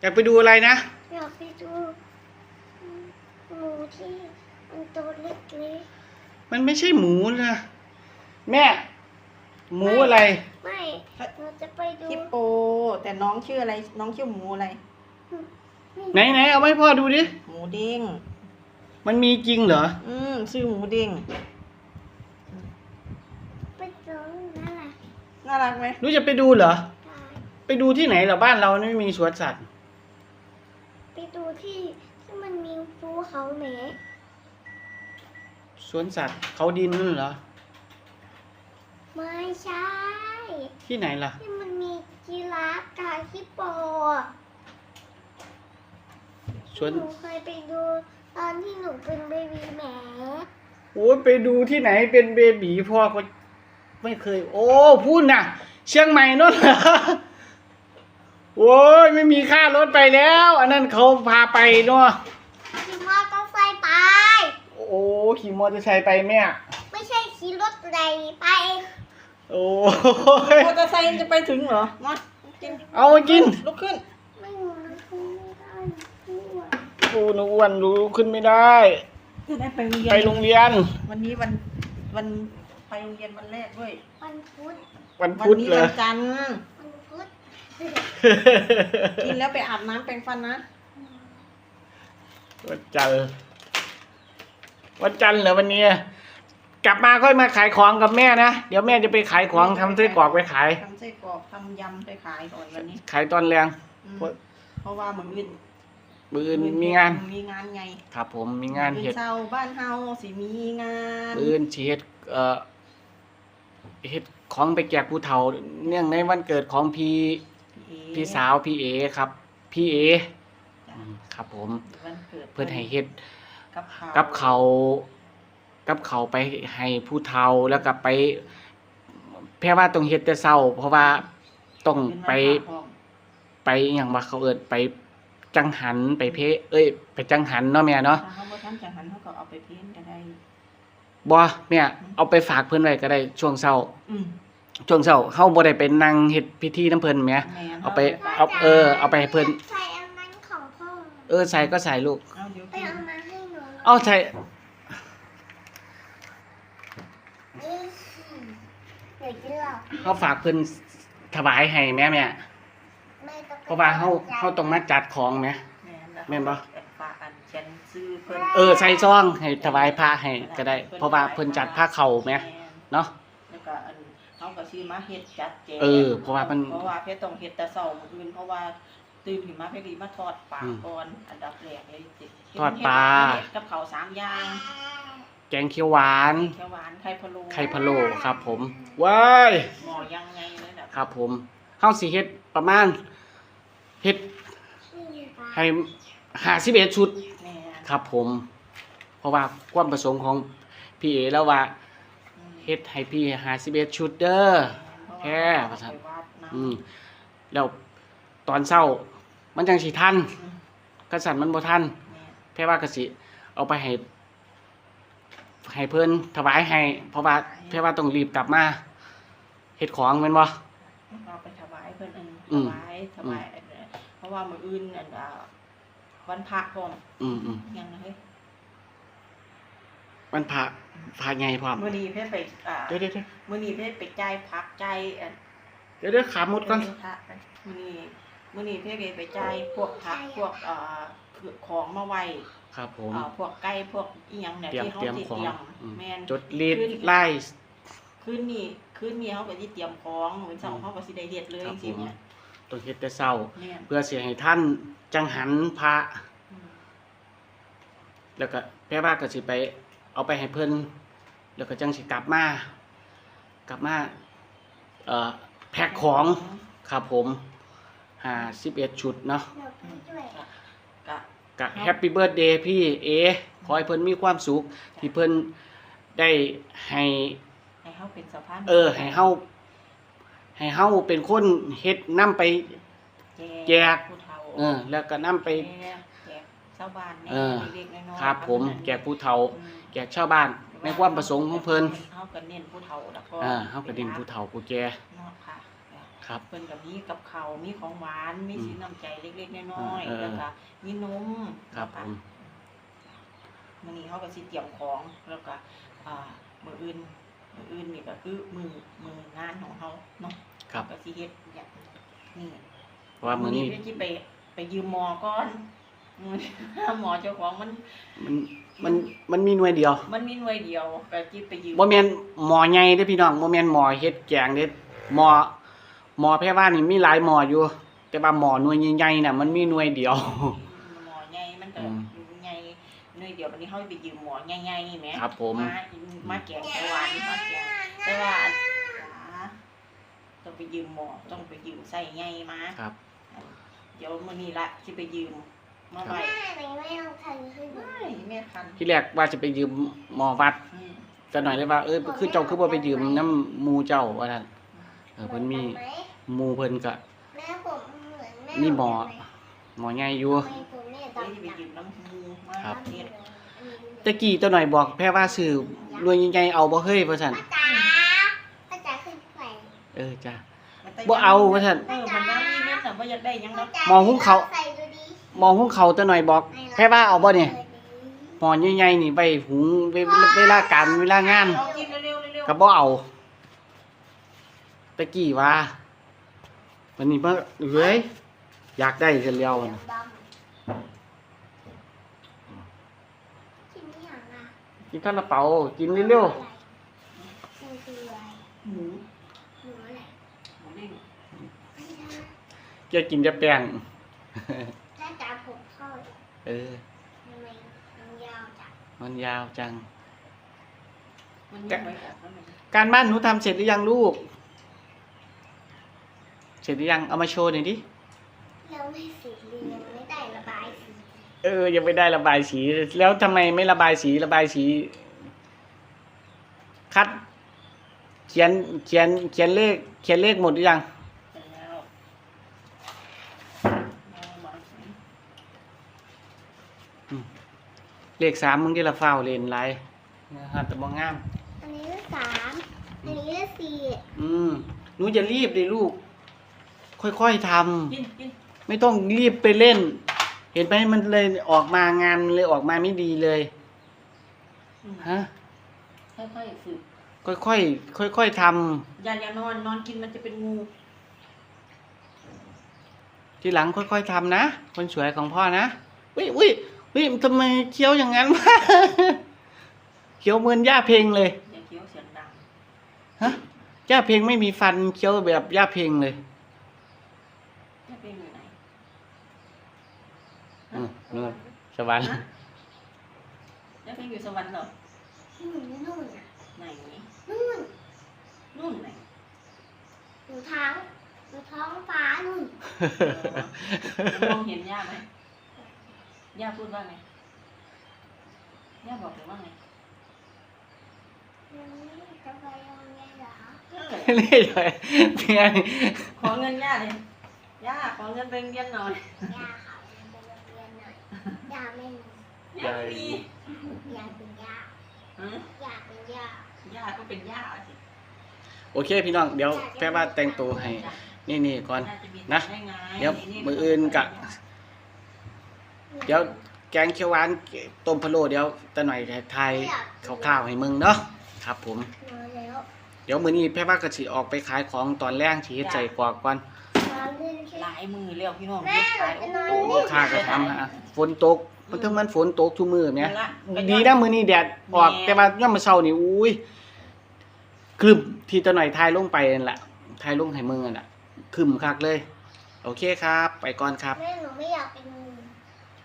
อยากไปดูอะไรนะ อยากไปดูหมูที่มันตัวเล็กมันไม่ใช่หมูนะแม่ หมูอะไรๆไม่เราจะไปดูฮิปโป แต่น้องชื่ออะไร น้องชื่อหมูอะไร ไหนไหนเอาไว้พ่อดูดิ หมูเด้ง มันมีจริงเหรอ อืมชื่อหมูเด้งไปดูนั่นแหละน่ารักไหมรู้จะไปดูเหรอได้ไปดูที่ไหนเหรอบ้านเราไม่มีสวนสัตว์ไป ดูที่ที่มันมีภูเขาแหมสวนสัตว์เขาดินนั่นเหรอ ไม่ใช่ ที่ไหนล่ะ ที่มันมีกีราฟกับฮิปโปอะสวน หนูเคยไปดูตอนที่หนูเป็นเบบีแหมโอ้ยไปดูที่ไหนเป็นเบบีพ่อก็ไม่เคย โอ้พูดนะเชียงใหม่นั่นเหรอ โอ้ยไม่มีค่ารถไปแล้ว อันนั้นเขาพาไปเนาะขี่มอเตอร์ไซค์ไป โอ้ขี่มอเตอร์ไซค์ไปแม่ไม่ใช่ขี่รถไหนไป โอ้มอเตอร์ไซค์จะไปถึงเหรอมากินเอามากินลุกขึ้นไม่หนูมันคือไม่ได้ทั่วโอ้หนูอ้วนรู้ขึ้นไม่ได้ จะได้ไปโรงเรียนไปโรงเรียน วันนี้วันวันไปโรงเรียนวันแรกด้วยวันพุธวันวัพุธนี้เลวัยนจันทร์วันพุธ กินแล้วไปอาบน้ำแปรงฟันนะ วันจันทร์วันจันทร์เหรอวันนี้ กลับมาค่อยมาขายของกับแม่นะ เดี๋ยวแม่จะไปขายของทำไส้กรอกไปขาย ทำไส้กรอกทำยำไปขายก่อนวันนี้ขายตอนแรง อืมเพราะ เพราะว่าเหมือนอื่นมืออื่นมีงาน มีงานไงครับผมมีงานเห็ดเช้าบ้านเฮาสิมีงานมืออื่นสิเห็ดเอ่อเห็ดของไปแจกผู้เฒ่า เนื่องในวันเกิดของพี่ พี่สาวพี่เอครับ พี่เอจ้ะอืมครับผม วันเกิดเพื่อนให้เฮ็ดกับเขากับเขากับเขาไปให้ผู้เฒ่าแล้วก็ไป แพ่ว่าต้องเฮ็ดแต่เช้า เพราะว่าต้องไปเป็นวันพระพร้อมไปอหย่างว่าเขาเอิ้นไปจังหันไปเพเอ้ย ไปจังหันเนาะแม่เนาะถ้าเขาบ่ทำจังหันเขาก็เอาไปเพ้นก็ได้ บ่แม่เอาไปฝากเพิ่นไว้ก็ได้ช่วงเช้า อืม ช่วงเช้าเฮาบ่ได้ไปนั่งเฮ็ดพิธีน้ำเพิ่นแหมแม่นเอาไปเอาเออ เอาไปให้เพิ่นใส่อันนั้นของพ่อเออใส่ก็ใส่ลูก เอาเดี๋ยวไปกินเอามาให้หนูเอาใส่นี่เดี๋ยวกินเหล้าเฮาฝากเพิ่นถวายให้แม่แม่แม่ต้องเพราะว่าเฮาเฮาต้องมาจัดของแหมแม่นบ่ ฝากอันเขียนซื้อเพิ่นเออใส่ซองให้ถวายพระให้ก็ได้ เพราะว่าเพิ่นจัดผ้าเข่าแหมเนาะแล้วก็อัน เขาก็ซื้อมาเฮ็ดจัดแจกเออเพราะว่ามันเพราะว่าเพชรต้องเฮ็ดแต่เช้ามื้ออื่นเพราะว่าตื่นขึ้นมาเพชรดีมาทอดปลาอืมก่อนอันดับแรกเลยสิทอดปลาเฮ็ดกับข้าวสามอย่างแกงเขียวหวานเขียวหวานไข่พะโล้ไข่พะโล้ครับ ผมว้ายหม้อยังไงเลยน่ะครับ ผมเฮาสิเฮ็ดประมาณเฮ็ดนี่ปลาให้51ชุดแม่ครับผม เพราะว่าความประสงค์ของพี่เอแล้วว่าเฮ็ดให้พี่51ชุดเด้อแค่ประทับอืมแล้วตอนเช้ามันจังสิทันกษัตริย์มันบ่ทันแพ่ว่ากสิเอาไปให้ให้เพิ่นถวายให้เพราะว่าแพ่ว่าต้องรีบกลับมาเฮ็ดของแม่นบ่เอาไปถวายเพิ่นอันอืถมวายถวายอันเนี่ยเพราะว่ามื้ออื่นอันอ่าวันพระพร้อมอืมอืมยังนะเฮ้ย มันพระพระใหญ่พร้อม มื้อนี้เพิ่นไปอ่าเดี๋ยวเดี๋ยวเดี๋ยวมื้อนี้เพิ่นไปจ่ายพักจ่ายอันเดี๋ยวเดี๋ยวขามุดก่อนพระไปมื้อนี้มื้อนี้เพิ่นไปจ่ายพวกผักพวกอ่าของมาไว้ครับผมอ่าพวกไก่พวกอีหยังเนี่ยเตรียมที่เขาเตรียมสิของเตรียมอืมแม่น จดลีดไล่ คืนนี้คืนนี้เขาก็สิเตรียมของเหมือนเช้าเขาก็สิได้เฮ็ดเลยครับจริงผมๆเนี่ยต้องเฮ็ดแต่เช้าแม่นเพื่อสิให้ท่านจังหันพระ อืมแล้วก็แพ่ว่าก็สิไป เอาไปให้เพิ่นแล้วก็จังสิกลับมากลับมาเอ่อแพ็คของครับผมห้าสิบเอ็ดชุดเนาะเดี๋ยวไปด้วยก็กับแฮปปี้เบิร์ดเดย์พี่เอขอให้เพิ่นมีความสุขที่เพิ่นได้ให้ให้เขาเป็นสะพานเออให้เฮาให้เฮาเป็นคนเฮ็ดนำไปแจกผู้เฒ่าเออแล้วก็นำไปแจกแจก ชาวบ้านเนี่ยเออเล็กๆน้อยๆครับผมแจกผู้เฒ่า อืมแจกชาวบ้านในความประสงค์ของเพิ่นเฮาก็เน้นผู้เฒ่าแล้วก็อ่าเฮาก็ดินผู้เฒ่าผู้แก่เนาะค่ะคครับ เพิ่นก็มีกับข้าวมีของหวานมีอืมสินน้ำใจเล็กๆน้อยเออ ๆแล้วก็มีนมครับผม มื้อนี้เฮาก็สิเตรียมของแล้วก็อ่ามื้ออื่นมื้ออื่นนี่ก็คือมื้อมื้องานของเฮาเนาะครับ ก็สิเฮ็ดอย่างนี่เพราะว่ามื้อนี้เดี๋ยวสิไปไปยืมหมอก่อนมื้อนี้ หมอเจ้าของมันมันมันมันมีหน่วยเดียว มันมีหน่วยเดียวก็จิไปยืมบ่แม่นหมอใหญ่เด้อพี่น้องบ่แม่นหมอเฮ็ดแกงเด้หมอหมอแพทย์ว่านี่มีหลายหมออยู่ แต่ว่าหมอหน่วยใหญ่ๆน่ะมันมีหน่วยเดียว หมอใหญ่มันก็อืมใหญ่หน่วยเดียววันนี้เฮาไปยืมหมอใหญ่ๆแหมครับผมมามาแกงไต้หวันมาแกงแต่ว่าต้องไปยืมหมอต้องไปยืมใส่ใหญ่มาครับ เดี๋ยวมื้อนี้ละสิไปยืม มาไว้แม่ไหนไม่ต้องทันขึ้นไม่แม่คันที่แรกว่าจะไปยืมหมอวัดอืมจะหน่อยเลยว่าเออคือเจ้าคือบ่ไปยืมน้ำหมู่เจ้าว่าซั่นเออเพิ่นมีหมู่เพิ่นก็ แม่ผมเหมือนแม่มีหมอ หมอใหญ่อยู่ไม่ผมแม่เดี๋ยวดำสิไปยืมน้ำมูมาครับเฮ็ดตะกี้ตัวหน่อยบอกแพทย์ว่าซื้อหน่วยใหญ่ๆเอาบ่เฮ้ยว่าซั่นป้าจ๋าป้าจ๋าขึ้นไปเออจ้ะมันแต่บ่เอาว่าซั่น เออมันยังมีเงินน่ะบ่อยากได้หยังดอกหมอหุงข้าว ใส่ดูดี หมอหุงข้าวตัวหน่อยบอกแพทย์ว่าเอาบ่เนี่ยหมอใหญ่ๆนี่ไว้หุงเวเวลาการเวลางานเอากินเร็วๆเร็วๆก็บ่เอาตะกี้ว่าวันนี้บ่เอ้ยอยากได้กันแล้วนะกินไม่อย่างอะกินข้าวกระเป๋ากินเร็วมันคืออะไรหมูหมูอะไรหมูเด้งไม่ได้ๆจะกินจะแป้ง ถ้าจ๋าผมเข้า เออทำไมมันยาวจังมันยาวจัง มันยังไม่ออกแล้วมันการบ้านหนูทำเสร็จหรือยังลูก เสร็จหรือยังเอามาโชว์หน่อยดิแล้วไม่สีเหลืองไม่ได้ระบายสีเออ ยังไม่ได้ระบายสี แล้วทำไมไม่ระบายสีระบายสี คัด เขียนเขียนเขียนเลข เขียนเลขหมดหรือยัง เสร็จแล้วเอามาสิ เลขสามมึงที่ละเฝ้าเล่นไรนะครับแต่บ่งาม อันนี้เลขสามอันนี้เลขสี่อืมหนูจะรีบดิลูก ค่อยๆทำกินกินไม่ต้องรีบไปเล่น เห็นไหมมันเลยออกมางานมันเลยออกมาไม่ดีเลยอืมฮะค่อยๆฝึกค่อยๆค่อยๆทอย่าอย่านอนนอนกินมันจะเป็นงูำทีหลังค่อยๆทำนะคนสวยของพ่อนะ วิวิวิทำไมเคี้ยวอย่างนั้นวะเคี้ยวเหมือนย่าเพลงเลย อย่าเคี้ยวเสียงดังฮะย่าเพลงไม่มีฟันเคี้ยวแบบย่าเพลงเลยจะเป็นอยู่ไหนอืมนู่นสวรรค์ฮะจะเป็นอยู่สวรรค์เหรอนู่นนู่นอะไหนนู่นนู่นไหนหนูท้องหนูท้องฟ้านู่นมองเห็นย่าไหม ย่าพูดว่าไงย่าบอกถึงว่าไงอืมจะไปโรงเรียนเหรอเออเล่ยเลยเพียงขอเงินย่าเลยย่าขอเงินไปโรงเรียนหน่อยย่าเขาไปโรงเรียนหน่อยย่าไม่มีย่าไม่มีย่าเป็นย่าฮะย่าเป็นย่าย่าก็เป็นย่าสิโอเคพี่น้องเดี๋ยวแพ่ว่าแต่งตัวให้นี่นี่ก่อนย่าจมีนะได้ไงเดี๋ยวมื้ออื่นกะ เดี๋ยวแกงเขียวหวานต้มพะโล้เดี๋ยวตะหน่อยไทยคร่าวๆให้มึงเนาะครับ ผมนอนแล้วเดี๋ยวมื้อนี้แพ่ว่าก็สิออกไปขายของตอนแรกสิเฮ็ดใจกรอกก่อนนอนเล่นแค่ หลายมือเร็วพี่น้องแม่เฮ็ดขายจะนอน โอ้โหลูกค้าก็ทำฮะฝนตกมันถึงมันฝนตกทุกมื้อแหมละดีนะมื้อนี้แดดออกแม่แต่ว่ายามมื้อเช้านี่อุ้ยครึมที่ตะหน่อยทายลงไปนั่นล่ะทายลงให้มึงนั่นล่ะครึมคักเลย โอเคครับ ไปก่อนครับ แม่หนูไม่อยากเป็นงู